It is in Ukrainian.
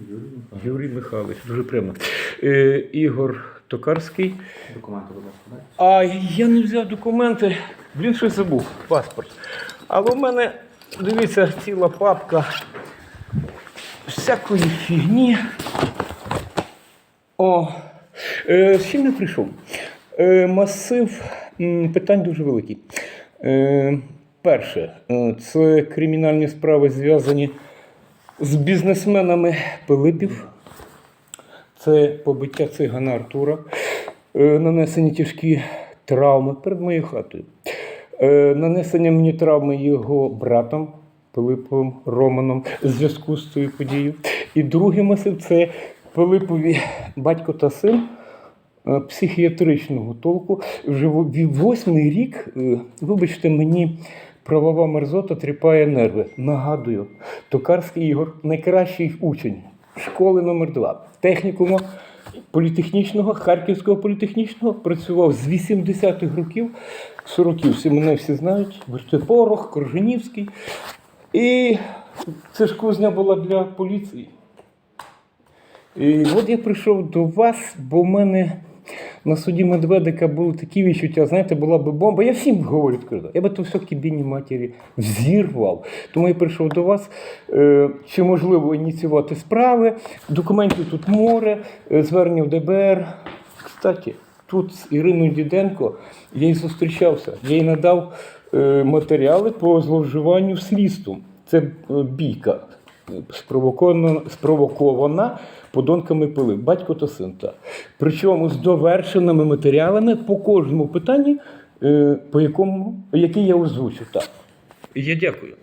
Юрій Михайлович. Юрій Михайлович, дуже приємно. Е, Ігор Токарський. Документи, будь ласка, дайте. А я не взяв документи. Блін, щось забув. Паспорт. Але в мене, дивіться, ціла папка всякої фігні. О, е, з чим я прийшов? Е, масив м, питань дуже великий. Е, перше, е, це кримінальні справи зв'язані з бізнесменами Пилипів. Це побиття цигана Артура, е, нанесені тяжкі травми перед моєю хатою. Е, Нанесення мені травми його братом Пилиповим Романом в зв'язку з цією подією. І другий масив це Пилипові батько та син е, психіатричного толку. Вже восьмий рік, вибачте, мені правова мерзота тріпає нерви. Нагадую, Токарський Ігор найкращий учень школи номер 2 технікуму політехнічного, Харківського політехнічного, працював з 80-х років, 40-х, всі мене всі знають, Вертепорох, Корженівський. І це ж кузня була для поліції. І от я прийшов до вас, бо в мене на суді Медведика були такі відчуття, знаєте, була би бомба. Я всім говорю відкрито. Я би то все кібіні матері взірвав. Тому я прийшов до вас. Е, чи можливо ініціювати справи? Документів тут море, е, звернення в ДБР. Кстати, тут з Іриною Діденко я й зустрічався. Я їй надав е, матеріали по зловживанню слідством. Це бійка спровокована, спровокована подонками пили, батько та син. Та. Причому з довершеними матеріалами по кожному питанні, е, по якому, який я озвучу. Так. Я дякую.